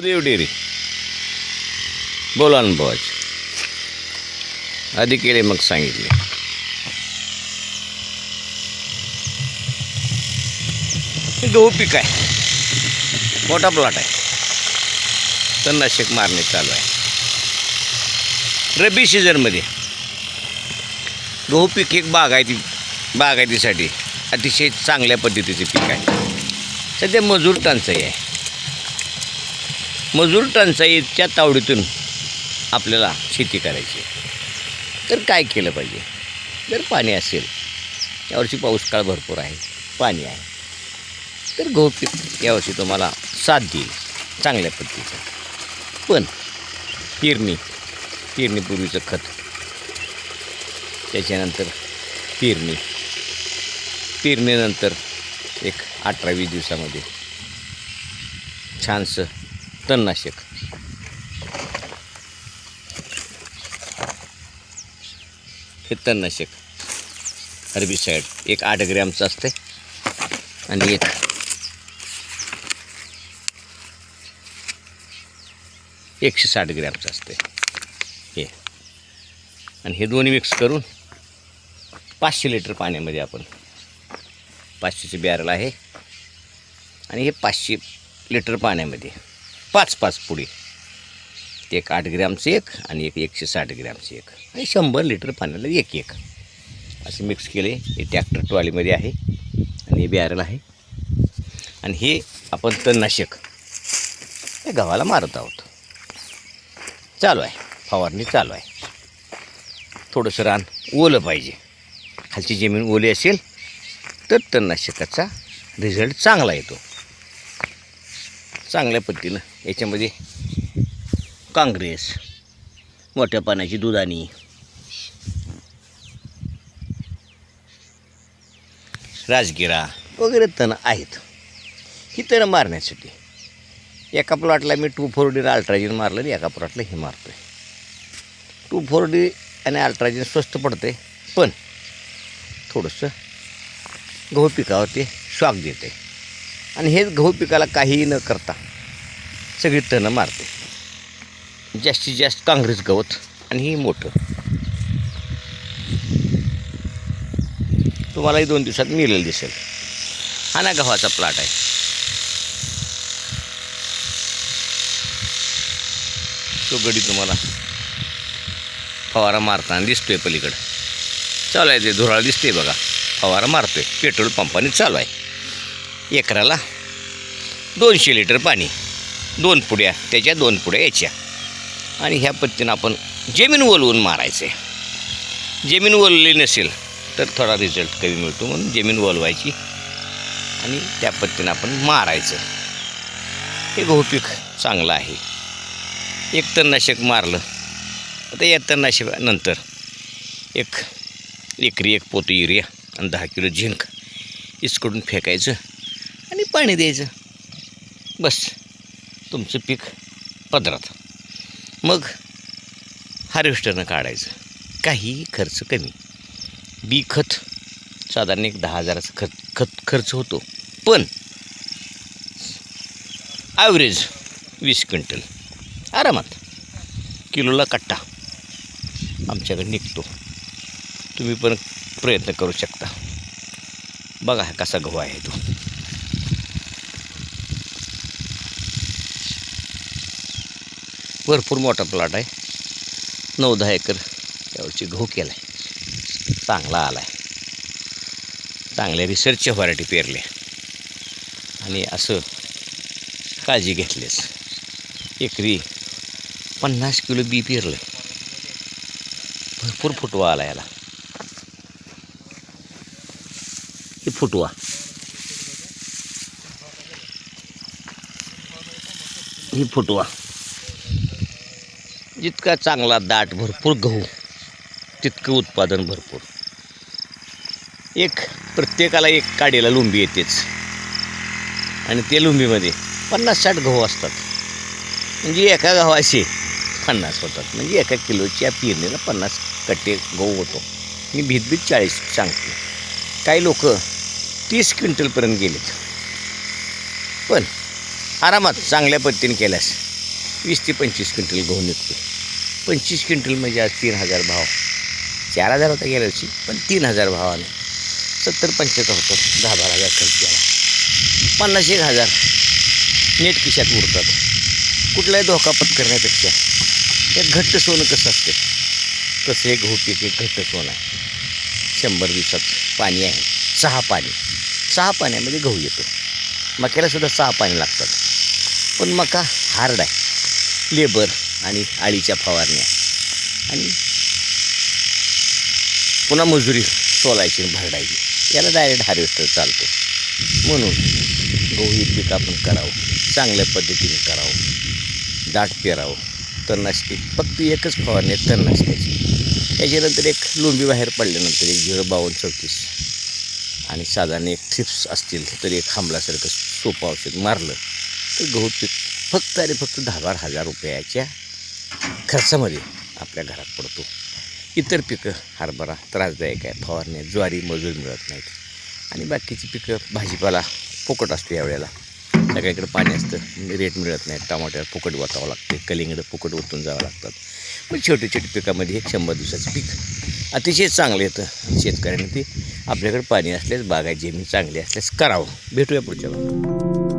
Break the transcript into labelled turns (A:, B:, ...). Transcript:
A: देव dairy बोला अनुभवाच आधी केले मग सांगितले. हे गहू पीक आहे. मोठा प्लॉट आहे. तणनाशक मारणे चालू आहे. रब्बी सीझनमध्ये गहू पीक एक बागायती बागायतीसाठी अतिशय चांगल्या पद्धतीचे पीक आहे. सध्या मजूर टंचाई आहे. मजूर टंचाईच्या तावडीतून आपल्याला शेती करायची. तर काय केलं पाहिजे? जर पाणी असेल यावर्षी पाऊस काळ भरपूर आहे पाणी आहे. तर गहू पीक यावर्षी तुम्हाला साथ देईल चांगल्या पद्धतीचं. पण पेरणी पेरणीपूर्वीचं खत त्याच्यानंतर पेरणी पेरणीनंतर एक अठरा वीस दिवसामध्ये छानसं तणनाशक. हे तणनाशक. हर्बिसाईड एक आठ ग्रॅमचं असते आणि एक एकशे साठ ग्रॅमचं असते हे. आणि हे दोन्ही मिक्स करून पाचशे लिटर पाण्यामध्ये आपण पाचशेचे बॅरल आहे. आणि हे पाचशे लिटर पाण्यामध्ये पाच पाच पुढे. एक आठ ग्रॅमचं एक आणि एक एकशे साठ ग्रॅमचं एक. आणि शंभर लिटर पाण्याला एक एक. असं मिक्स केले हे ट्रॅक्टर ट्रॉलीमध्ये आहे आणि हे बॅरल आहे. आणि हे आपण तणनाशक हे गव्हाला मारत आहोत. चालू आहे. फवारणी चालू आहे. थोडंसं रान ओलं पाहिजे. खालची जमीन ओली असेल तर तणनाशकाचा रिझल्ट चांगला येतो. चांगल्या पद्धतीनं याच्यामध्ये काँग्रेस मोठ्या पाण्याची दुधानी. राजगिरा वगैरे तण आहेत. ही तणं मारण्यासाठी. एका प्लॉटला मी टू फोर डी अल्ट्राजिन मारलं आणि एका प्लॉटला हे मारतो आहे टू फोर डी आणि अल्ट्राजिन स्वस्त पडते पण थोडंसं गहू पिकावर ते शॉक देते आणि हेच गहू पिकाला काहीही न करता सगळी तणं मारते. जास्तीत जास्त काँग्रेस गवत आणि ही मोठं तुम्हालाही दोन दिवसात मिळेल दिसेल. हा ना गव्हाचा प्लॉट आहे. तो गडी तुम्हाला फवारा मारताना दिसतोय पलीकडं. चालू आहे ते धुराळ दिसते बघा. फवारा मारतोय पेट्रोल पंपाने चालू आहे. एकराला दोनशे लिटर पाणी. दोन पुड्या त्याच्या दोन पुड्या याच्या. आणि ह्या पद्धतीनं आपण जमीन ओलवून मारायचे. जमीन ओलली नसेल तर थोडा रिझल्ट कमी मिळतो म्हणून जमीन ओलवायची आणि त्या पद्धतीनं आपण मारायचं. हे गहू पीक चांगलं आहे. एक तणनाशक मारलं आता या तणनाशकानंतर एक एकरी एक पोतं युरिया आणि दहा किलो झिंक इसकडून फेकायचं आणि पाणी द्यायचं. बस. तुमचं पीक पदरात. मग हार्वेस्टरनं काढायचं. काही खर्च कमी. बी खत साधारण एक दहा हजाराचा खत खत खर्च होतो. पण ॲव्हरेज वीस क्विंटल. आरामात. किलोला कट्टा. आमच्याकडे निघतो. तुम्ही पण प्रयत्न करू शकता. बघा हा कसा गहू आहे तो. भरपूर मोठा प्लॉट आहे. नऊ दहा एकर यावरची गहू केला आहे चांगला आला आहे चांगल्या रिसर्चच्या व्हरायटी पेरल्या आणि असं काळजी घेतलीस. एकरी पन्नास किलो बी पेरलं भरपूर फुटवा आला याला. हे फुटवा. ही फुटवा. जितका चांगला दाट भरपूर गहू तितकं उत्पादन भरपूर. एक प्रत्येकाला एक काडीला लुंबी येतेच. आणि ते लुंबीमध्ये पन्नास साठ गहू असतात. म्हणजे एका गव्हाशी पन्नास होतात. म्हणजे एका किलोच्या पेरणीला पन्नास कट्टे गहू होतो. मी भीतभीत चाळीस सांगते. काही लोक तीस क्विंटलपर्यंत गेलेत. पण आरामात चांगल्या पद्धतीने केल्यास वीस ते पंचवीस क्विंटल गहू निघतो पंचवीस क्विंटल म्हणजे आज तीन हजार भाव. चार हजार होता गेल्या वर्षी पण तीन हजार भावाने. सत्तर पंच्याहत्तर होतं दहा बारा हजार खर्च केला. पन्नास एक हजार. नेट खिशात उरतात कुठलाही धोका पत्करण्यापेक्षा एक घट्ट सोनं कसं असते? तसं एक गहू पीक एक घट्ट सोनं आहे. शंभर दिवसात पाणी आहे. सहा पाणी. सहा पाण्यामध्ये गहू येतो. मक्याला सुद्धा सहा पाणी लागतात. पण मका हार्ड आहे. लेबर आणि आळीच्या फवारण्या. आणि पुन्हा मजुरी सोलायची भरडायची. याला डायरेक्ट हार्वेस्टर चालतो. म्हणून गहू हे पीक आपण करावं चांगल्या पद्धतीने करावं दाट पेरावं तणनाशके फक्त एकच फवारणी आहे तणनाशकाची. त्याच्यानंतर एक लोंबी बाहेर पडल्यानंतर एक झिरो बावन्न चौतीस आणि साधारण एक थ्रिप्स असतील तर एक खांबलासारखं सोपं औषध मारलं तर गहू पीक फक्त आणि फक्त दहा बारा हजार रुपयाच्या खर्चामध्ये आपल्या घरात पडतो. इतर पिकं हरभरा त्रासदायक आहे फवारणी ज्वारी मजूर मिळत नाहीत. आणि बाकीची पिकं भाजीपाला फुकट असते यावेळेला सगळ्याकडे पाणी असतं रेट मिळत नाही टमाटर फुकट वाचावं लागते कलिंगडं फुकट ओतून जावं लागतात. पण छोटे छोटे पिकामध्ये एक शंभर दिवसाचं पीक अतिशय चांगलं येतं. शेतकऱ्यांनी ते आपल्याकडे पाणी असल्यास बागायची जमीन चांगली असल्यास करावं. भेटूया पुढच्या वेळेला